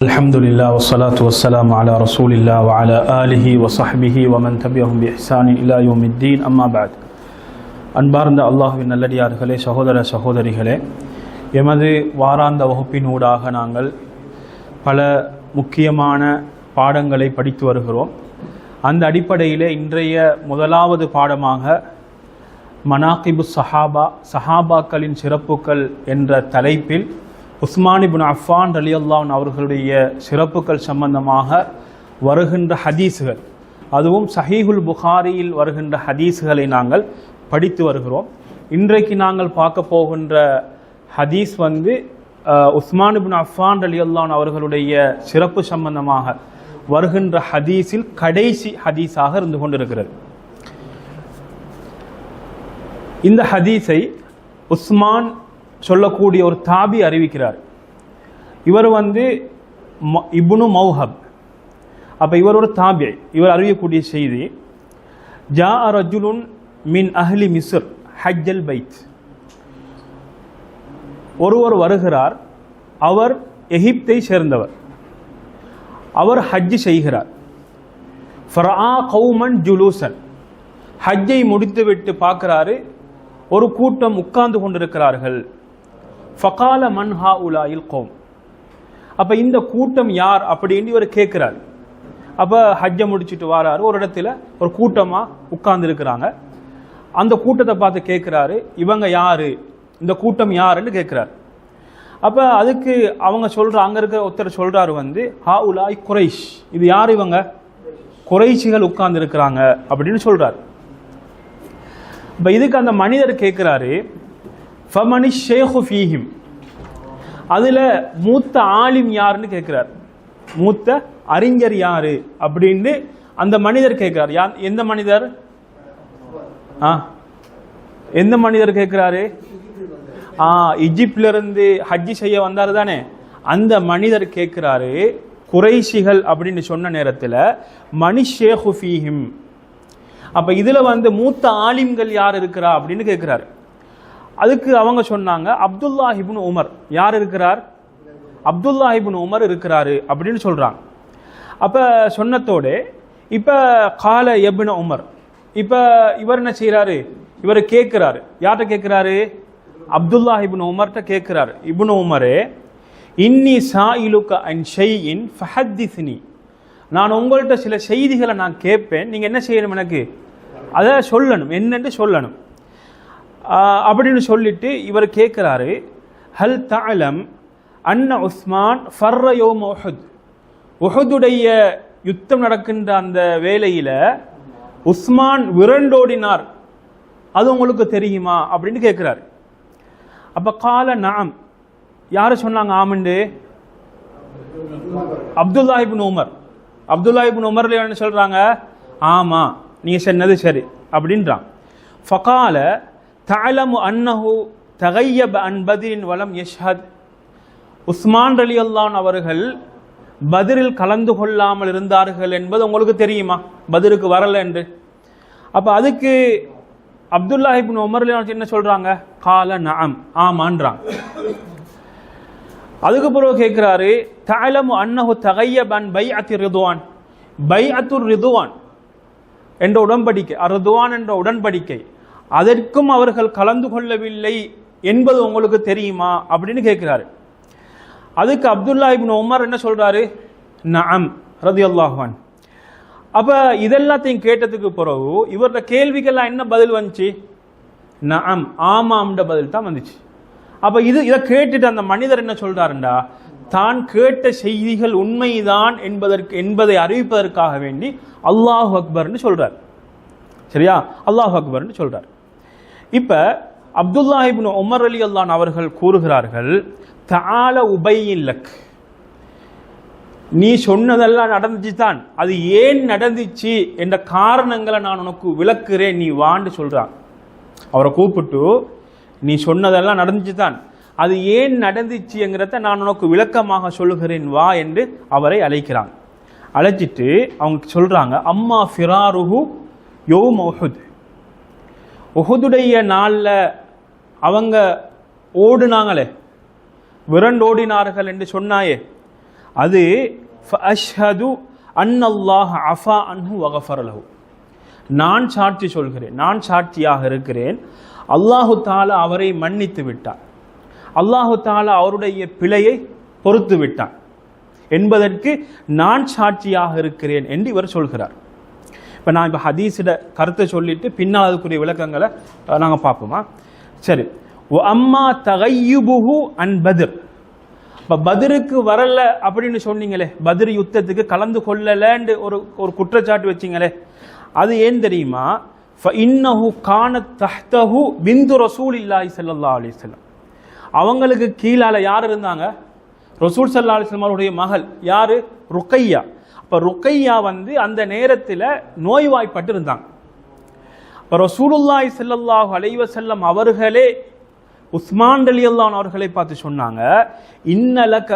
الحمد لله والصلاة والسلام على رسول الله وعلى آله وصحبه ومن تبعهم بإحسان إلى يوم الدين أما بعد அன்பார்ந்த அல்லாஹுவின் நல்லடியார்களே சகோதர சகோதரிகளே எமது வாராந்த வகுப்பினூடாக நாங்கள் பல முக்கியமான பாடங்களை படித்து வருகிறோம் அந்த அடிப்படையிலே இன்றைய முதலாவது பாடமாக மனாகிபு சஹாபா சஹாபாக்களின் சிறப்புகள் என்ற தலைப்பில் உஸ்மான் இப்னு அஃபான் ரலியல்லான் அவர்களுடைய சிறப்புகள் சம்பந்தமாக வருகின்ற ஹதீஸுகள் அதுவும் சஹீஹுல் புகாரியில் வருகின்ற ஹதீஸுகளை நாங்கள் படித்து வருகிறோம். இன்றைக்கு நாங்கள் பார்க்க போகின்ற ஹதீஸ் வந்து அஹ், உஸ்மான் இப்னு அஃபான் அவர்களுடைய சிறப்பு சம்பந்தமாக வருகின்ற ஹதீஸில் கடைசி ஹதீஸாக இருந்து கொண்டிருக்கிறது. இந்த ஹதீஸை உஸ்மான் சொல்லக்கூடிய ஒரு தாபி அறிவிக்கிறார். இவர் வந்து ம- இப்னு மௌஹப். அப்போ இவர் ஒரு தாபி. இவர் அறிவிக்கக்கூடிய செய்தி ஜா ரஜுலுன் மின் அஹ்லி மிஸ்ர் ஹஜ்ஜல் பைத். ஒருவர் வருகிறார் அவர் எகிப்தை சேர்ந்தவர். அவர் ஹஜ் செய்கிறார். ஃபரா கௌமன் ஜுலூசன். ஹஜ்ஜை முடித்துவிட்டு பார்க்கிறாரு ஒரு கூட்டம் உட்கார்ந்து கொண்டிருக்கிறார்கள். ஃபகால மன்ஹா உலாயில் கோம் அப்ப இந்த கூட்டம் யார் அப்படின்னு இவர் கேட்கிறார். அப்ப ஹஜ்ஜை முடிச்சிட்டு வராரு. ஒரு இடத்துல ஒரு கூட்டமா உட்கார்ந்து இருக்கிறாங்க அந்த கூட்டத்தை பார்த்து கேட்கிறாரு இவங்க யாரு? இந்த கூட்டம் யாருன்னு கேட்குறாரு. அப்ப அதுக்கு அவங்க சொல்ற அங்க இருக்கிற ஒருத்தர் சொல்றாரு வந்து ஹா உலாய் குறைஷ். இது யார் இவங்க? குறைஷிகள் உட்கார்ந்து இருக்கிறாங்க அப்படின்னு சொல்றாரு. இப்போ இதுக்கு அந்த மனிதர் கேட்குறாரு ஃபமனி ஷேஹு ஃபீஹிம். அதில் மூத்த ஆலிம் யாருன்னு கேட்குறாரு மூத்த அறிஞர் யாரு அப்படின்னு அந்த மனிதர் கேட்குறாரு யா எந்த மனிதர்? ஆ? எந்த மனிதர் கேட்குறாரு ஆ இஜிப்ட்ல இருந்து ஹஜ்ஜி செய்ய வந்தாரு தானே. அந்த மனிதர் கேட்குறாரு குறைஷிகள் அப்படின்னு சொன்ன நேரத்தில் மணி ஷேஹு ஃபீஹிம். அப்ப இதுல வந்து மூத்த ஆலிம்கள் யார் இருக்கிறா அப்படின்னு கேட்கிறாரு அதுக்கு அவங்க சொன்னாங்க அப்துல்லா ஹிபுன் உமர். யார் இருக்கிறார்? அப்துல்லா ஹிபுன் உமர் இருக்கிறாரு அப்படின்னு சொல்கிறாங்க அப்போ சொன்னத்தோடு இப்போ கால எபின் உமர். இப்போ இவர் என்ன செய்கிறாரு இவர் கேட்குறாரு. யார்கிட்ட கேட்குறாரு? அப்துல்லா இபின் உமர்கிட்ட கேட்குறாரு. இப்னு உமரே இன்னி சாயிலுக்க அன் ஷைஇன் ஃபஹத்திஸ்னி. நான் உங்கள்கிட்ட சில செய்திகளை நான் கேட்பேன். நீங்கள் என்ன செய்யணும் எனக்கு? அதை சொல்லணும். என்னன்னு சொல்லணும். அப்படின்னு சொல்லிட்டு இவர் கேட்குறாரு ஹல் தாலம் அன்ன உஸ்மான் ஃபர்ர மொஹத் உஹதுடைய யுத்தம் நடக்கின்ற அந்த வேலையில் உஸ்மான் விரண்டோடினார். அது உங்களுக்கு தெரியுமா? அப்படின்னு கேட்குறாரு அப்போ கால நாம் யார் சொன்னாங்க ஆமண்டு? Abdullah ibn Umar. Abdullah ibn Umar என்ன சொல்றாங்க? ஆமா நீங்க சொன்னது சரி. அப்படின்றான். ஃபகால தலமு அன்னஹு தகையப் அன் பத்ரின் வலம் யஷ்ஹத் உஸ்மான் ரலியல்லான் அவர்கள் பதிரில் கலந்து கொள்ளாமல் இருந்தார்கள் என்பது உங்களுக்கு தெரியுமா? பதிருக்கு வரல என்று. அப்போ அதுக்கு அப்துல்லா இப்னு உமர் என்ன சொல்றாங்க? கால நாம் ஆமான்றாங்க. அதுக்கு பிறகு கேட்குறாரு தஅலமு அன்னஹு தகையபன் பைஅத்தி ரிதுவான். பை அத்துர் ரிதுவான் என்ற உடன்படிக்கை ரிதுவான் என்ற உடன்படிக்கை. அதற்கும் அவர்கள் கலந்து கொள்ளவில்லை என்பது உங்களுக்கு தெரியுமா அப்படின்னு கேட்கிறாரு. அதுக்கு அப்துல்லா இப்னு உமர் என்ன சொல்றாரு? நஅம் ரதி அல்லாஹான் அப்ப இதெல்லாத்தையும் கேட்டதுக்கு பிறகு இவரோட கேள்விக்கெல்லாம் என்ன பதில் வந்துச்சு? நஅம் ஆமாம்ன்ற பதில் தான் வந்துச்சு. அப்ப இது இதை கேட்டுட்டு அந்த மனிதர் என்ன சொல்றாருண்டா? தான் கேட்ட செய்திகள் உண்மைதான் என்பதற்கு என்பதை அறிவிப்பதற்காக வேண்டி அல்லாஹ் அக்பர்னு சொல்றார். சரியா? அல்லாஹ் அக்பர்னு சொல்கிறார் இப்ப அப்துல்லா இப்னு உமர் அலி அல்லான் அவர்கள் கூறுகிறார்கள் தால உபையின் லக். நீ சொன்னதெல்லாம் நடந்துச்சு தான் அது ஏன் நடந்துச்சு என்ற காரணங்களை நான் உனக்கு விளக்குறேன் நீ வான்னு சொல்றான். அவரை கூப்பிட்டு நீ சொன்னதெல்லாம் நடந்துச்சு தான் அது ஏன் நடந்துச்சுங்கிறத நான் உனக்கு விளக்கமாக சொல்லுகிறேன் வா என்று அவரை அழைக்கிறாங்க அழைச்சிட்டு அவங்க சொல்றாங்க அம்மா ஃபிராருஹு யோ உஹுத். உகுதுடைய நாளில் அவங்க ஓடுனாங்களே. விரண்டோடினார்கள் என்று சொன்னாயே. அது அஷ்ஹது அன்னல்லாஹ் அஃபா அன்ஹு வகஃபரலஹு நான் சாட்சி சொல்கிறேன் நான் சாட்சியாக இருக்கிறேன். அல்லாஹு தாலா அவரை மன்னித்து விட்டார் அல்லாஹு தாலா அவருடைய பிழையை பொறுத்து விட்டான். என்பதற்கு நான் சாட்சியாக இருக்கிறேன் என்று இவர் சொல்கிறார். இப்போ நான் இப்போ ஹதீஸிட கருத்தை சொல்லிட்டு பின்னால் அதுக்குரிய விளக்கங்களை நாங்கள் பார்ப்போமா? சரி. ஒ அம்மா தகையுபுஹு அன் பதிர். இப்போ பதிருக்கு வரல அப்படின்னு சொன்னீங்களே பதிர் யுத்தத்துக்கு கலந்து கொள்ளலன்னு ஒரு ஒரு குற்றச்சாட்டு வச்சிங்களே அது ஏன் தெரியுமா? இன்னஹு கான தஹ்தஹு பிந்து ரசூல் இல்லாஹி சல்லா அலிஸ்லாம் அவங்களுக்கு கீழால யார் இருந்தாங்க? ரசூல் சல்லா அலிஸ்லாம் அவருடைய மகள். யாரு? ருக்கையா. இப்போ ருக்கையா வந்து அந்த நேரத்தில் நோய்வாய்ப்பட்டு இருந்தாங்க இப்போ ரசூலுல்லாய் செல்லல்லாஹு அலைவ செல்லம் அவர்களே உஸ்மான் ரலியல்லான் அவர்களை பார்த்து சொன்னாங்க இன்னலக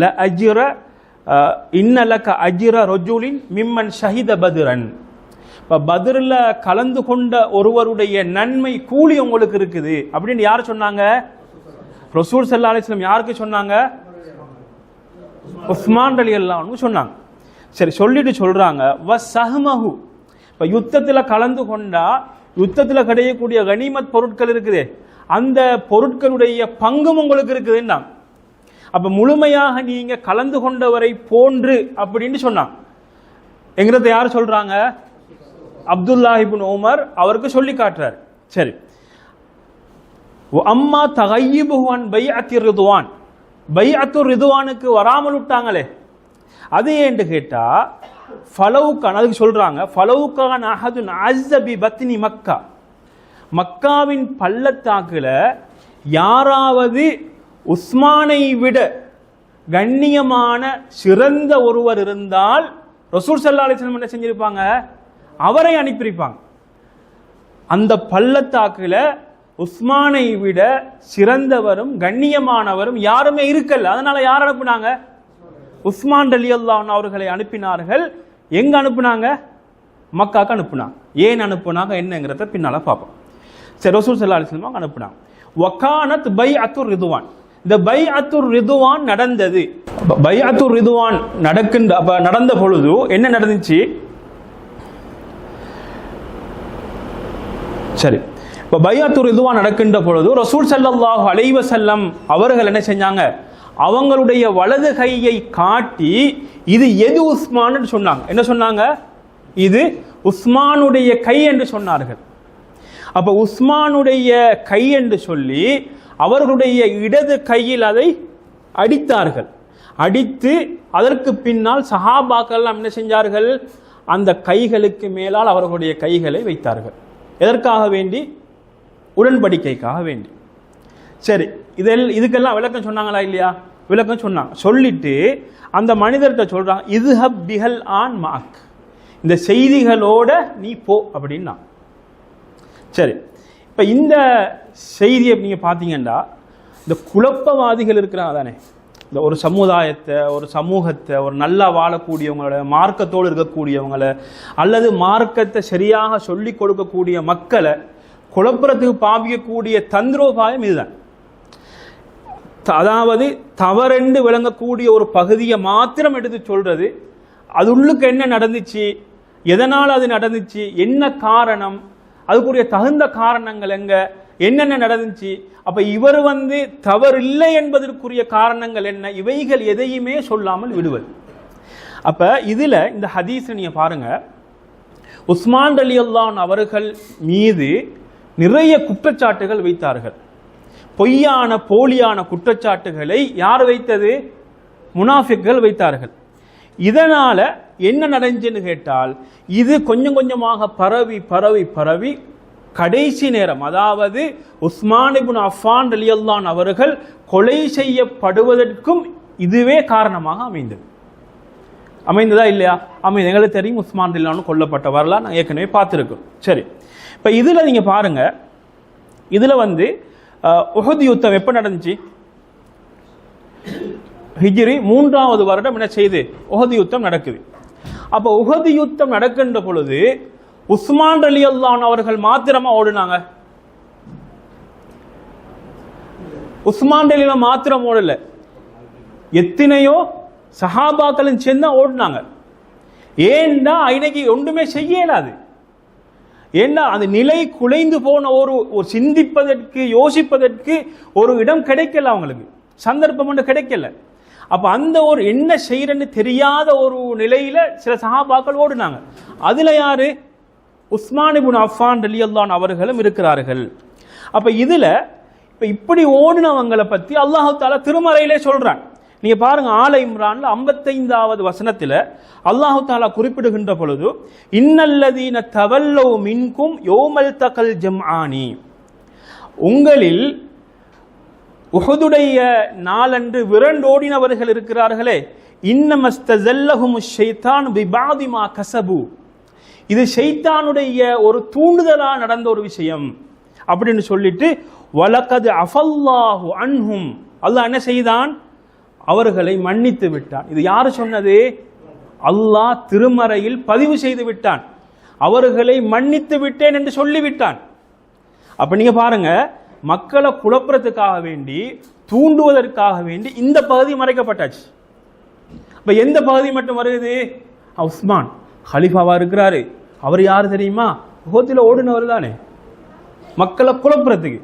ல அஜிர இன்னலக அஜிர ரஜுலின் மிம்மன் ஷஹித பதுரன். இப்போ பதிரில் கலந்து கொண்ட ஒருவருடைய நன்மை கூலி உங்களுக்கு இருக்குது. அப்படின்னு யார் சொன்னாங்க? ரசூல் சல்லா அலிஸ்லம் யாருக்கு சொன்னாங்க? உஸ்மான் அலி அல்லான்னு சொன்னாங்க. சரி சொல்லிட்டு சொல்றாங்க. வ சஹ்மஹு இப்போ யுத்தத்தில் கலந்து கொண்டா யுத்தத்தில் கிடையக்கூடிய கனிமத் பொருட்கள் இருக்குதே. அந்த பொருட்களுடைய பங்கும் உங்களுக்கு இருக்குதுன்னா அப்ப முழுமையாக நீங்க கலந்து கொண்டவரை போன்று அப்படின்னு சொன்னான் எங்கிறத யார் சொல்றாங்க? அப்துல்லாஹிபின் உமர் அவருக்கு சொல்லி காட்டுறாரு. சரி. அம்மா தகையிபுவான் பை அத்தி ரிதுவான். பை அத்து ரிதுவானுக்கு வராமல் விட்டாங்களே. அது ஏன்னு கேட்டா ஃபலவுக்கான் அதுக்கு சொல்றாங்க ஃபலவுக்கான் அஹது அஸ்ஸபி பத்னி மக்கா. மக்காவின் பள்ளத்தாக்குல யாராவது உஸ்மானை விட கண்ணியமான சிறந்த ஒருவர் இருந்தால் ரசூல் சல்லா அலிஸ்லாம் என்ன செஞ்சிருப்பாங்க? அவரை அனுப்பியிருப்பாங்க. அந்த பள்ளத்தாக்குல உஸ்மானை விட சிறந்தவரும் கண்ணியமானவரும் யாருமே இருக்கல. அதனால யார் அனுப்புனாங்க? உஸ்மான் அலி அவர்களை அனுப்பினார்கள். எங்க அனுப்புனாங்க? மக்காக்கு அனுப்புனாங்க. ஏன் அனுப்புனாங்க? என்னங்கிறத பின்னால பார்ப்போம். சரி ரசூல் சல்லா அலிஸ்லாம் அனுப்புனாங்க. வக்கானத் பை அத்துர் ரிதுவான். இந்த பை அத்துர் ரிதுவான் நடந்தது. பை அத்துர் ரிதுவான் நடக்கின்ற அப்ப நடந்த பொழுது என்ன நடந்துச்சு? சரி. இப்போ பையாத்தூர் இதுவா நடக்கின்ற பொழுது ரசூல் ஸல்லல்லாஹு அலைவசல்லம் அவர்கள் என்ன செஞ்சாங்க? அவங்களுடைய வலது கையை காட்டி இது எது உஸ்மான் சொன்னாங்க. என்ன சொன்னாங்க? இது உஸ்மானுடைய கை என்று சொன்னார்கள். அப்ப உஸ்மானுடைய கை என்று சொல்லி அவர்களுடைய இடது கையில் அதை அடித்தார்கள். அடித்து அதற்கு பின்னால் சஹாபாக்கள்லாம் என்ன செஞ்சார்கள்? அந்த கைகளுக்கு மேலால் அவர்களுடைய கைகளை வைத்தார்கள். எதற்காக வேண்டி? உடன்படிக்கைக்காக வேண்டி. சரி இதெல் இதுக்கெல்லாம் விளக்கம் சொன்னாங்களா இல்லையா? விளக்கம் சொன்னாங்க. சொல்லிட்டு அந்த மனிதர்கிட்ட சொல்றாங்க இதுஹப் பிஹல் ஆன் மாக். இந்த செய்திகளோட நீ போ அப்படின்னா. சரி இப்போ இந்த செய்தியை நீங்கள் பார்த்தீங்கன்னா இந்த குழப்பவாதிகள் இருக்கிறாங்க தானே. இந்த ஒரு சமுதாயத்தை ஒரு சமூகத்தை ஒரு நல்லா வாழக்கூடியவங்களோட மார்க்கத்தோடு இருக்கக்கூடியவங்கள அல்லது மார்க்கத்தை சரியாக சொல்லிக் கொடுக்கக்கூடிய மக்களை குழப்புறத்துக்கு பாவிக்கக்கூடிய தந்திரோபாயம் இதுதான். அதாவது தவறென்று விளங்கக்கூடிய ஒரு பகுதியை மாத்திரம் எடுத்து சொல்றது அது உள்ளுக்கு என்ன நடந்துச்சு எதனால் அது நடந்துச்சு என்ன காரணம் அதுக்குரிய தகுந்த காரணங்கள் எங்க என்னென்ன நடந்துச்சு அப்ப இவர் வந்து தவறு இல்லை என்பதற்குரிய காரணங்கள் என்ன இவைகள் எதையுமே சொல்லாமல் விடுவது. அப்ப இதுல இந்த ஹதீஸ் நீங்க பாருங்க. உஸ்மான் அலி அல்லான் அவர்கள் மீது நிறைய குற்றச்சாட்டுகள் வைத்தார்கள். பொய்யான போலியான குற்றச்சாட்டுகளை யார் வைத்தது? முனாஃபிக்கள் வைத்தார்கள். இதனால என்ன நடந்துச்சுன்னு கேட்டால் இது கொஞ்சம் கொஞ்சமாக பரவி பரவி பரவி கடைசி நேரம் அதாவது உஸ்மானிபுன் அஃபான் அலியல்லான் அவர்கள் கொலை செய்யப்படுவதற்கும் இதுவே காரணமாக அமைந்தது. அமைந்ததா இல்லையா? அமைந்த எங்களுக்கு தெரியும் உஸ்மான் ரலியல்லான் கொல்லப்பட்ட வரலாறு நான் ஏற்கனவே பார்த்துருக்கோம். சரி. இப்போ இதில் நீங்கள் பாருங்கள் இதில் வந்து உஹது யுத்தம் எப்போ நடந்துச்சு? ஹிஜ்ரி மூன்றாவது வருடம் என்ன செய்து? உஹது யுத்தம் நடக்குது. அப்போ உஹது யுத்தம் நடக்கின்ற பொழுது உஸ்மான் அலி அல்லான் அவர்கள் மாத்திரமா ஓடுனாங்க? உஸ்மான் அலில மாத்திரம் ஓடல. எத்தனையோ சஹாபாக்களும் சேர்ந்து தான் ஓடினாங்க. ஏன்னா இன்னைக்கு ஒன்றுமே செய்ய இயலாது ஏன்னா அந்த நிலை குலைந்து போன ஒரு ஒரு சிந்திப்பதற்கு யோசிப்பதற்கு ஒரு இடம் கிடைக்கல அவங்களுக்கு. சந்தர்ப்பம் ஒன்று கிடைக்கல. அப்ப அந்த ஒரு என்ன செய்யறன்னு தெரியாத ஒரு நிலையில சில சஹாபாக்கள் ஓடினாங்க. அதுல யாரு? உஸ்மானிபுன் இப்னு அஃபான் ரலியல்லான் அவர்களும் இருக்கிறார்கள். அப்ப இதுல இப்ப இப்படி ஓடினவங்களை பத்தி அல்லாஹ் தாலா திருமறையிலே சொல்றான். நீங்க பாருங்க ஆல இம்ரான்ல ஐம்பத்தைந்தாவது வசனத்துல அல்லாஹு தாலா குறிப்பிடுகின்ற பொழுது இன்னல்லதீன தவல்லோ மின்கும் யோமல் தகல் ஜம்ஆனி. உங்களில் உஹதுடைய நாளன்று விரண்டோடினவர்கள் இருக்கிறார்களே இன்னமஸ்தல்லஹும் ஷைத்தான் பிபாதிமா கசபு. இது ஷைத்தானுடைய ஒரு தூண்டுதலா நடந்த ஒரு விஷயம். அப்படின்னு சொல்லிட்டு வலக்கது அஃபல்லாஹு அன்ஹும். அல்லாஹ் என்ன செய்தான்? அவர்களை மன்னித்து விட்டான். இது யார் சொன்னது? அல்லாஹ் திருமறையில் பதிவு செய்து விட்டான். அவர்களை மன்னித்து விட்டேன் என்று சொல்லிவிட்டான். அப்ப நீங்க பாருங்க மக்களை குழப்புறதுக்காக வேண்டி தூண்டுவதற்காக வேண்டி இந்த பகுதி மறைக்கப்பட்டாச்சு. இப்ப எந்த பகுதி மட்டும் வருது? உஸ்மான் ஹலிஃபாவா இருக்கிறாரு. அவர் யார் தெரியுமா? முகத்தில் ஓடுனவர் தானே மக்களை குழப்புறதுக்கு.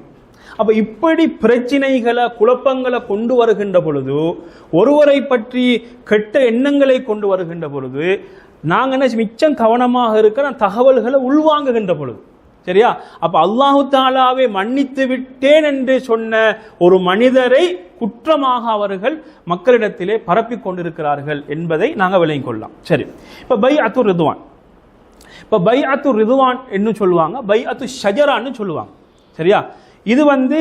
அப்ப இப்படி பிரச்சனைகளை குழப்பங்களை கொண்டு வருகின்ற பொழுது ஒருவரை பற்றி கெட்ட எண்ணங்களை கொண்டு வருகின்ற பொழுது நாங்க என்ன மிச்சம் கவனமாக இருக்கிற தகவல்களை உள்வாங்குகின்ற பொழுது. சரியா? அப்ப அல்லாஹு தாலாவை மன்னித்து விட்டேன் என்று சொன்ன ஒரு மனிதரை குற்றமாக அவர்கள் மக்களிடத்திலே பரப்பிக் கொண்டிருக்கிறார்கள் என்பதை நாங்கள் விளங்கிக் கொள்ளலாம். சரி. இப்ப பை அத்து ரிதுவான். இப்ப பை அத்து ரிதுவான் என்று சொல்லுவாங்க. பை அத்து ஷஜரான்னு சொல்லுவாங்க. சரியா? இது வந்து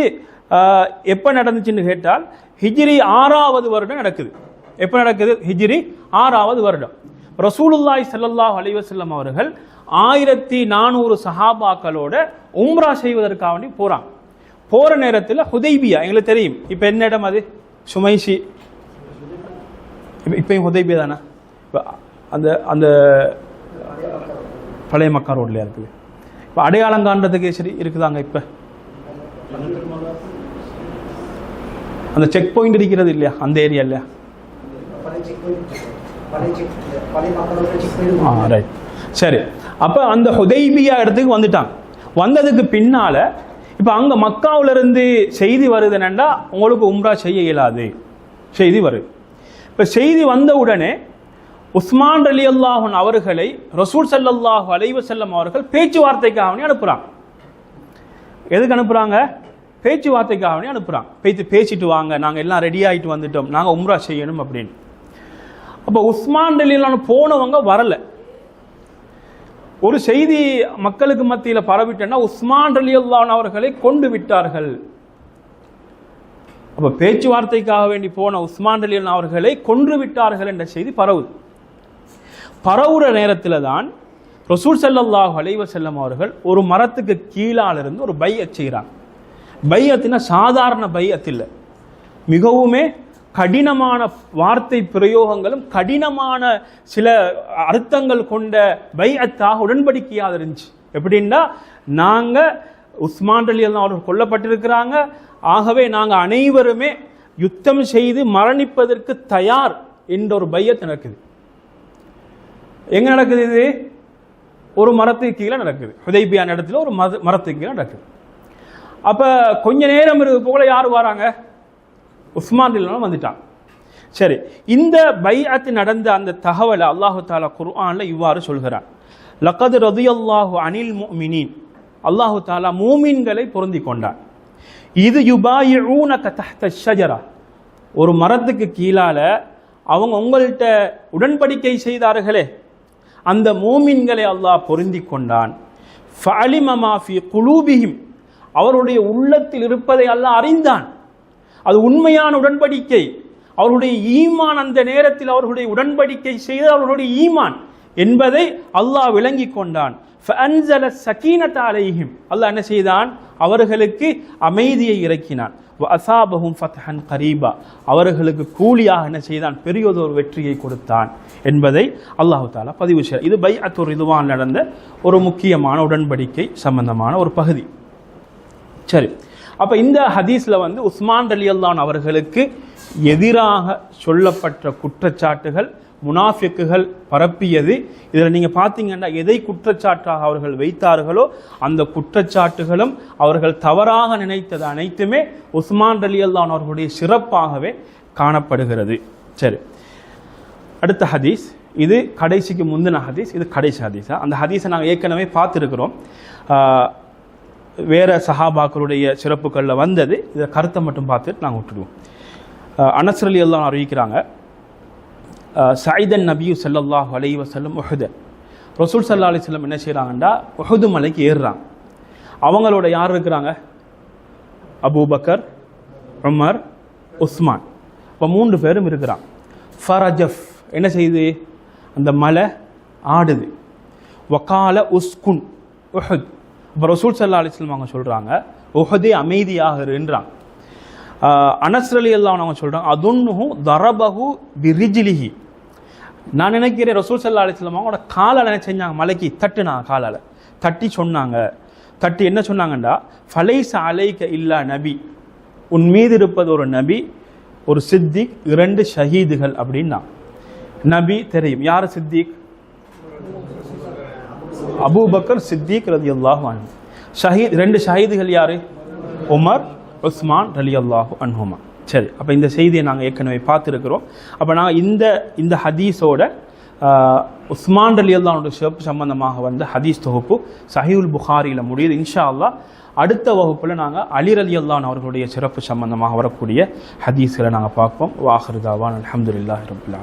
எப்போ நடந்துச்சுன்னு கேட்டால் ஹிஜ்ரி ஆறாவது வருடம் நடக்குது. எப்போ நடக்குது? ஹிஜ்ரி ஆறாவது வருடம். ரசூலுல்லாய் செல்லல்லாஹ் அலைஹி அவர்கள் ஆயிரத்தி நானூறு சஹாபாக்களோட உம்ரா செய்வதற்காக வேண்டி போகிறாங்க போகிற நேரத்தில் ஹுதைபியா எங்களுக்கு தெரியும். இப்போ என்ன இடம் அது? சுமைஷி. இப்ப- இப்பயும் ஹுதைபியா தானே? இப்போ அந்த அந்த பழைய மக்கா ரோட்லையா இருக்குது? இப்போ அடையாளம் காண்றதுக்கு சரி இருக்குதாங்க இப்போ? அந்த செக் பாயிண்ட் இருக்கிறது இல்லையா? அந்த ஏரியா இல்லையா? பழைய செக் பாயிண்ட் பழைய செக் பழைய மக்களோட செக் ஆ பாயிண்ட் ரைட் சரி. அப்ப அந்த ஹுதைபியா இடத்துக்கு வந்துட்டாங்க வந்ததுக்கு பின்னால இப்ப அங்க மக்காவுல இருந்து செய்தி வருது என்னன்னா உங்களுக்கு உம்ரா செய்ய இயலாது. செய்தி வருது. இப்ப செய்தி வந்த உடனே உஸ்மான் அலி அல்லாஹன் அவர்களை ரசூல் ஸல்லல்லாஹு அலைஹி வஸல்லம் அவர்கள் பேச்சுவார்த்தைக்காக வேண்டி அனுப்புறாங்க. எதுக்கு அனுப்புறாங்க? பேச்சுவார்த்தைக்காக வேண்டி அனுப்புறாங்க. பேச்சு பேசிட்டு வாங்க நாங்க எல்லாம் ரெடி ஆயிட்டு வந்துட்டோம் நாங்க உம்ரா செய்யணும் அப்படின்னு. அப்ப உஸ்மான் அலிலான போனவங்க வரல. ஒரு செய்தி மக்களுக்கு மத்தியில் பரவிட்டேன்னா உஸ்மான் அலி அவர்களை கொண்டு விட்டார்கள். அப்ப பேச்சுவார்த்தைக்காக வேண்டி போன உஸ்மான் அலி அவர்களை கொன்று விட்டார்கள் என்ற செய்தி பரவுது. பரவுற நேரத்தில் தான் ரசூல் ஸல்லல்லாஹு அலைவ செல்லம் அவர்கள் ஒரு மரத்துக்கு கீழால இருந்து ஒரு பையத் செய்கிறாங்க. பையத்தினா சாதாரண பையத் இல்லை. மிகவுமே கடினமான வார்த்தை பிரயோகங்களும் கடினமான சில அர்த்தங்கள் கொண்ட பையத்தாக உடன்படிக்கையாக இருந்துச்சு. எப்படின்னா நாங்கள் உஸ்மான் அலி அல்லா அவர்கள் கொல்லப்பட்டிருக்கிறாங்க. ஆகவே நாங்கள் அனைவருமே யுத்தம் செய்து மரணிப்பதற்கு தயார் என்ற ஒரு பையத் நடக்குது. எங்க நடக்குது இது? ஒரு மரத்துக்கு கீழே நடக்குது. ஹுதைபியான இடத்துல ஒரு மத மரத்துக்கு கீழே நடக்குது. அப்ப கொஞ்ச நேரம் இருக்கு போல யார் வராங்க? உஸ்மான் வந்துட்டாங்க வந்துட்டான். சரி இந்த பையத்து நடந்த அந்த தகவலை அல்லாஹு தாலா குர்ஆன்ல இவ்வாறு சொல்கிறான். லக்கது ரதியல்லாஹு அனில் முஃமினீன். அல்லாஹு தாலா மூமின்களை பொருந்தி கொண்டான். இது யுபாயிஊனக தஹ்த ஷஜரா. ஒரு மரத்துக்கு கீழால அவங்க உங்கள்கிட்ட உடன்படிக்கை செய்தார்களே அந்த மோமின்களை அல்லாஹ் பொருந்தி கொண்டான். குலூபிஹிம். அவருடைய உள்ளத்தில் இருப்பதை அல்லாஹ் அறிந்தான். அது உண்மையான உடன்படிக்கை. அவருடைய ஈமான் அந்த நேரத்தில் அவர்களுடைய உடன்படிக்கை செய்து அவர்களுடைய ஈமான் என்பதை அல்லாஹ் விளங்கி கொண்டான். ஃபஅன்ஸல ஸகீனத அலைஹிம் அல்லாஹ் என்ன செய்தான்? அவர்களுக்கு அமைதியை இறக்கினான். அசாபகும் ஃபத்ஹன் கரீபா அவர்களுக்கு கூலியாக என்ன செய்தான்? பெரியதொரு வெற்றியை கொடுத்தான் என்பதை அல்லாஹு தாலா பதிவு செய்ய இது பை அத்தூர் இதுவான் நடந்த ஒரு முக்கியமான உடன்படிக்கை சம்பந்தமான ஒரு பகுதி. சரி. அப்போ இந்த ஹதீஸ்ல வந்து உஸ்மான் அலி அல்லான் அவர்களுக்கு எதிராக சொல்லப்பட்ட குற்றச்சாட்டுகள் முனாஃபிக்குகள் பரப்பியது. இதில் நீங்கள் பார்த்தீங்கன்னா எதை குற்றச்சாட்டாக அவர்கள் வைத்தார்களோ அந்த குற்றச்சாட்டுகளும் அவர்கள் தவறாக நினைத்தது அனைத்துமே உஸ்மான் அலியல்லான் அவர்களுடைய சிறப்பாகவே காணப்படுகிறது. சரி. அடுத்த ஹதீஸ். இது கடைசிக்கு முந்தின ஹதீஸ். இது கடைசி ஹதீஸா? அந்த ஹதீஸை நாங்கள் ஏற்கனவே பார்த்துருக்குறோம். வேறு வேற சஹாபாக்களுடைய சிறப்புகளில் வந்தது. இதை கருத்தை மட்டும் பார்த்துட்டு நாங்கள் விட்டுடுவோம். அனசரலி எல்லாம் அறிவிக்கிறாங்க சைதன் நபியு சல்லாஹ் அலைஹி வஸல்லம் உஹுத. ரசூல் சல்லா அலிஸ்லம் என்ன செய்கிறாங்கன்னா உஹுது மலைக்கு ஏறுறாங்க. அவங்களோட யார் இருக்கிறாங்க? Abu Bakr Umar Usman. இப்போ மூன்று பேரும் இருக்கிறான் ஃபரஜஃப் என்ன செய்யுது அந்த மலை ஆடுது. வக்கால உஸ்குன் உஹத். இப்போ ரசூல் சல்லா அலிஸ்லாம் அவங்க சொல்கிறாங்க உஹதே அமைதியாக இருன்றாங்க அனஸ்ரலி அலி அவங்க சொல்கிறாங்க அதுன்னு தரபகு விரிஜிலிஹி நான் நினைக்கிறேன் ரசூல் சல்லா அலிஸ்லாம் அவங்களோட காலால் என்ன செஞ்சாங்க? மலைக்கு தட்டுனா காலால். தட்டி சொன்னாங்க. தட்டி என்ன சொன்னாங்கண்டா? ஃபலைஸ் அலைக்க இல்லா நபி. உன் மீது இருப்பது ஒரு நபி ஒரு சித்திக் இரண்டு ஷஹீதுகள். அப்படின்னா நபி தெரியும். யார் சித்திக்? அபூபக்கர் சித்திக் ரதி அல்லாஹ் ஷஹீத் ரெண்டு ஷஹீதுகள் யாரு? உமர் உஸ்மான் ரலி அல்லாஹு அன்ஹுமா. சரி அப்போ இந்த செய்தியை நாங்கள் ஏற்கனவே பார்த்துருக்குறோம். அப்போ நாங்கள் இந்த இந்த ஹதீஸோட உஸ்மான் ரலி அல்லாஹோட சிறப்பு சம்பந்தமாக வந்த ஹதீஸ் தொகுப்பு சஹீவுல் புகாரியில் முடியுது. இன்ஷா அல்லாஹ் அடுத்த வகுப்பில் நாங்கள் அலி ரலி அல்லான் அவர்களுடைய சிறப்பு சம்பந்தமாக வரக்கூடிய ஹதீஸ்களை நாங்கள் பார்ப்போம். வாஹிருதாவான் அலமதுல்லாஹி ரபுல்